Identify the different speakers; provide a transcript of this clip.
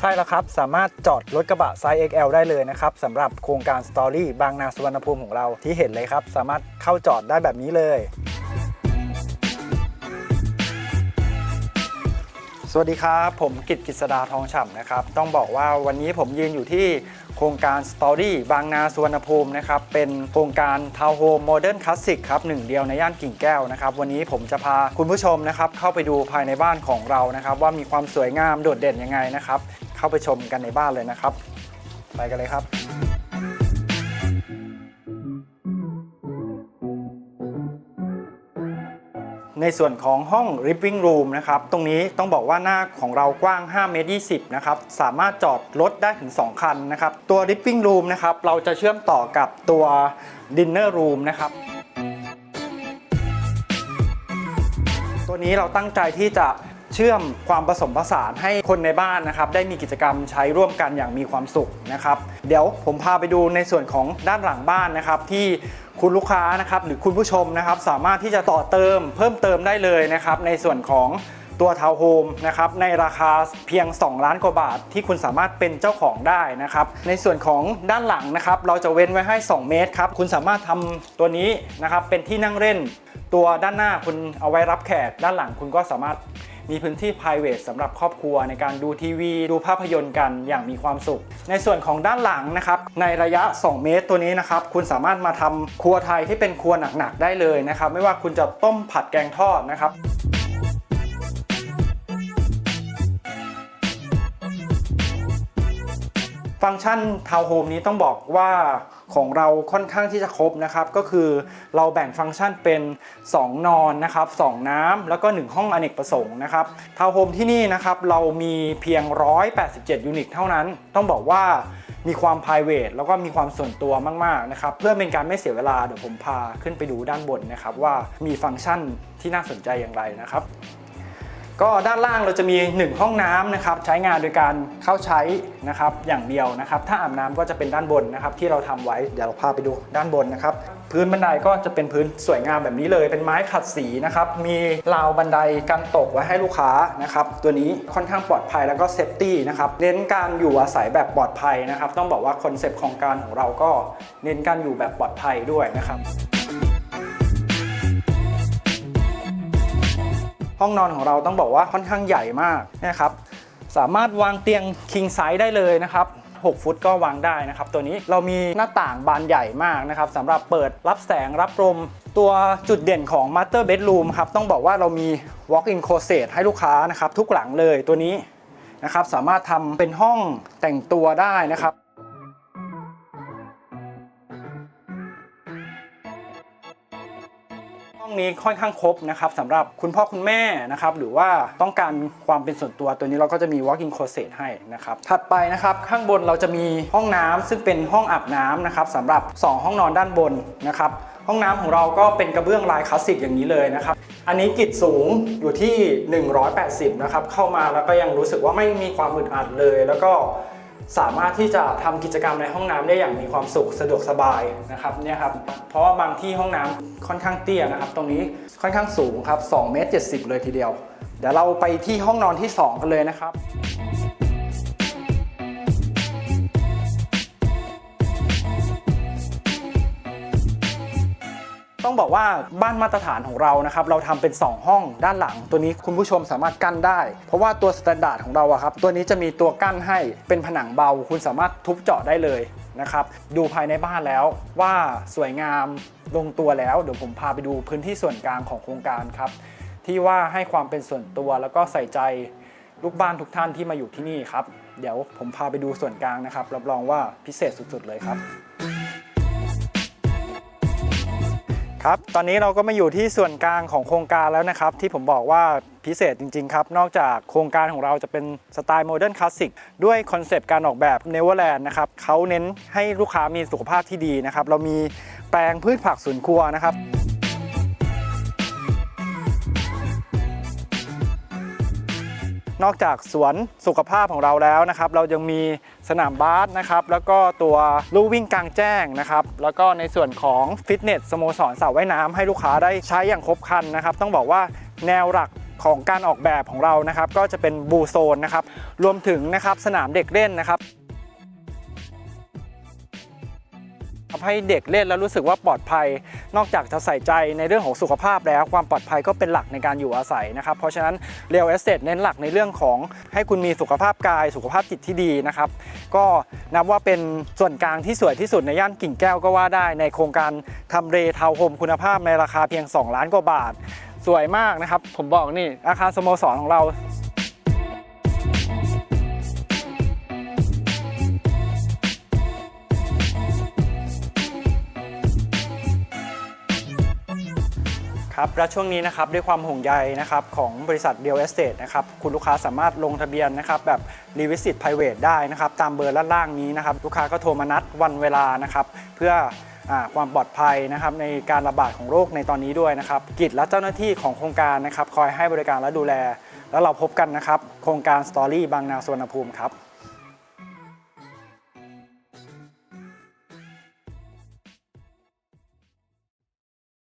Speaker 1: ใช่แล้วครับ สามารถจอดรถกระบะไซส์ XL ได้เลยนะครับสำหรับโครงการสตอรี่บางนาสุวรรณภูมิของเราที่เห็นเลยครับ สามารถเข้าจอดได้แบบนี้เลย สวัสดีครับ ผมกิตกิษดาทองฉ่ำนะครับ ต้องบอกว่าวันนี้ผมยืนอยู่ที่โครงการสตอรี่บางนาสุวรรณภูมินะครับ เป็นโครงการทาวน์โฮมโมเดิร์นคลาสสิกครับหนึ่งเดียวในย่านกิ่งแก้วนะครับ วันนี้ผมจะพาคุณผู้ชมนะครับ เข้าไปดูภายในบ้านของเรานะครับ ว่ามีความสวยงามโดดเด่นยังไงนะครับ เข้าไปชมกันในบ้านเลยนะครับ ไปกันเลยครับ ในส่วนของห้อง living room นะครับ ตรงนี้ต้องบอกว่าหน้าของเรากว้าง5เมตร20นะครับ สามารถจอดรถได้ถึง 2 คันนะครับ ตัว living room นะครับ เราจะเชื่อมต่อกับตัว dinner room นะครับตัวนี้เราตั้งใจที่จะ เชื่อมความผสมผสานให้คนในบ้านนะครับได้มีกิจกรรมใช้ร่วมกันอย่างมีความสุขนะครับ เดี๋ยวผมพาไปดูในส่วนของด้านหลังบ้านนะครับที่คุณลูกค้านะครับหรือคุณผู้ชมนะครับสามารถที่จะต่อเติมเพิ่มเติมได้เลยนะครับในส่วนของตัวทาวน์โฮมนะครับในราคาเพียง 2 ล้านกว่าบาท ที่คุณสามารถเป็นเจ้าของได้นะครับในส่วนของด้านหลังนะครับเราจะเว้นไว้ให้ 2 เมตรครับคุณสามารถทำตัวนี้นะครับเป็นที่นั่งเล่น ตัวด้านหน้าคุณเอาไว้รับแขกด้านหลังคุณก็สามารถ มีพื้นที่ private สำหรับครอบครัวในการดูทีวี ดูภาพยนตร์กันอย่างมีความสุข ในส่วนของด้านหลังนะครับในระยะ 2 เมตรตัวนี้นะครับคุณสามารถมาทำครัวไทยที่เป็นครัวหนักๆได้เลยนะครับไม่ว่าคุณจะต้มผัดแกงทอดนะครับ ฟังก์ชันทาวน์โฮมนี้ต้องบอกว่าของเราค่อนข้างที่จะครบนะครับ ก็คือเราแบ่งฟังก์ชันเป็น 2 นอนนะครับ 2 น้ำแล้วก็ 1 ห้องอเนกประสงค์นะครับทาวน์โฮมที่นี่นะครับเรามีเพียง 187 ยูนิตเท่านั้น ต้องบอกว่ามีความ p r i v a t แล้วก็มีความส่วนตัวมาก ๆ นะครับ เพื่อเป็นการไม่เสียเวลาเดี๋ยวผมพาขึ้นไปดูด้านบนนะครับ ว่ามีฟังก์ชันที่น่าสนใจอย่างไรนะครับ ก็ด้านล่างเราจะมี 1 ห้องน้ำนะครับใช้งานโดยการเข้าใช้นะครับอย่างเดียวนะครับ ถ้าอาบน้ำก็จะเป็นด้านบนนะครับที่เราทำไว้เดี๋ยวเราพาไปดูด้านบนนะครับพื้นบันไดก็จะเป็นพื้นสวยงามแบบนี้เลย เป็นไม้ขัดสีนะครับมีราวบันไดกันตกไว้ให้ลูกค้านะครับตัวนี้ค่อนข้างปลอดภัยแล้วก็เซฟตี้นะครับเน้นการอยู่อาศัยแบบปลอดภัยนะครับต้องบอกว่าคอนเซปต์ของการของเราก็เน้นการอยู่แบบปลอดภัยด้วยนะครับ ห้องนอนของเราต้องบอกว่าค่อนข้างใหญ่มากนะครับสามารถวางเตียง king size ได้เลยนะครับ6 ฟุตก็วางได้นะครับ ตัวนี้เรามีหน้าต่างบานใหญ่มากนะครับสำหรับเปิดรับแสงรับลมตัวจุดเด่นของ master bedroom ครับต้องบอกว่าเรามี walk-in closet ให้ลูกค้านะครับ ทุกหลังเลยตัวนี้นะครับ สามารถทำเป็นห้องแต่งตัวได้นะครับ นี้ค่อนข้างครบนะครับสำหรับคุณพ่อคุณแม่นะครับหรือว่าต้องการความเป็นส่วนตัวตัวนี้เราก็จะมี walk-in closet ให้นะครับถัดไปนะครับข้างบนเราจะมีห้องน้ำซึ่งเป็นห้องอาบน้ำนะครับสำหรับ 2 ห้องนอนด้านบนนะครับห้องน้ำของเราก็เป็นกระเบื้องลายคลาสสิกอย่างนี้เลยนะครับ อันนี้กิจสูงอยู่ที่ 180 นะครับ เข้ามาแล้วก็ยังรู้สึกว่าไม่มีความอึดอัดเลย แล้วก็ สามารถที่จะทำกิจกรรมในห้องน้ำได้อย่างมีความสุขสะดวกสบายนะครับเนี่ยครับเพราะว่าบางที่ห้องน้ำค่อนข้างเตี้ยนะครับ ตรงนี้ค่อนข้างสูงครับ2เมตร70 เลยทีเดียว เดี๋ยวเราไปที่ห้องนอนที่ 2 กันเลยนะครับ บอกว่าบ้านมาตรฐานของเรานะครับเราทำเป็น 2 ห้องด้านหลัง ตัวนี้คุณผู้ชมสามารถกั้นได้ เพราะว่าตัวสแตนดาร์ดของเราอะครับตัวนี้จะมีตัวกั้นให้เป็นผนังเบา คุณสามารถทุบเจาะได้เลยนะครับดูภายในบ้านแล้วว่าสวยงามลงตัวแล้ว เดี๋ยวผมพาไปดูพื้นที่ส่วนกลางของโครงการครับที่ว่าให้ความเป็นส่วนตัวแล้วก็ใส่ใจลูกบ้านทุกท่านที่มาอยู่ที่นี่ครับ เดี๋ยวผมพาไปดูส่วนกลางนะครับ รับรองว่าพิเศษสุดๆเลยครับ ครับ ตอนนี้เราก็มาอยู่ที่ส่วนกลางของโครงการแล้วนะครับ ที่ผมบอกว่าพิเศษจริง ๆ ครับ นอกจากโครงการของเราจะเป็นสไตล์โมเดิร์นคลาสสิกด้วยคอนเซปต์การออกแบบเนเวอร์แลนด์นะครับเขาเน้นให้ลูกค้ามีสุขภาพที่ดีนะครับ เรามีแปลงพืชผักสวนครัวนะครับ นอกจากสวนสุขภาพของเราแล้วนะครับ เรายังมีสนามบาสนะครับ แล้วก็ตัวลู่วิ่งกลางแจ้งนะครับ แล้วก็ในส่วนของฟิตเนสสโมสรสระว่ายน้ำให้ลูกค้าได้ใช้อย่างครบครันนะครับ ต้องบอกว่าแนวหลักของการออกแบบของเรานะครับ ก็จะเป็นบูโซนนะครับ รวมถึงนะครับสนามเด็กเล่นนะครับ ทำให้เด็กเล่นแล้วรู้สึกว่าปลอดภัย นอกจากจะใส่ใจในเรื่องของสุขภาพแล้ว ความปลอดภัยก็เป็นหลักในการอยู่อาศัยนะครับ เพราะฉะนั้นเรียลเอสเตเน้นหลักในเรื่องของให้คุณมีสุขภาพกาย สุขภาพจิตที่ดีนะครับ ก็นับว่าเป็นส่วนกลางที่สวยที่สุดในย่านกิ่งแก้วก็ว่าได้ ในโครงการทำเรทาวน์โฮมคุณภาพในราคาเพียง 2 ล้านกว่าบาท สวยมากนะครับ ผมบอกนี่อาคารสโมสรของเรา ครับและช่วงนี้นะครับด้วยความห่วงใยนะครับของบริษัทเดียวเอสเตนะครับคุณลูกค้าสามารถลงทะเบียนนะครับแบบรีวิสิตไพรเวทได้นะครับตามเบอร์ด้าล่างนี้นะครับลูกค้าก็โทรมานัดวันเวลานะครับเพื่ออความปลอดภัยนะครับในการระบาดของโรคในตอนนี้ด้วยนะครับกิจและเจ้าหน้าที่ของโครงการนะครับคอยให้บริการและดูแล แล้วเราพบกันนะครับโครงการสตอรี่บางนาสวนภูมิครับ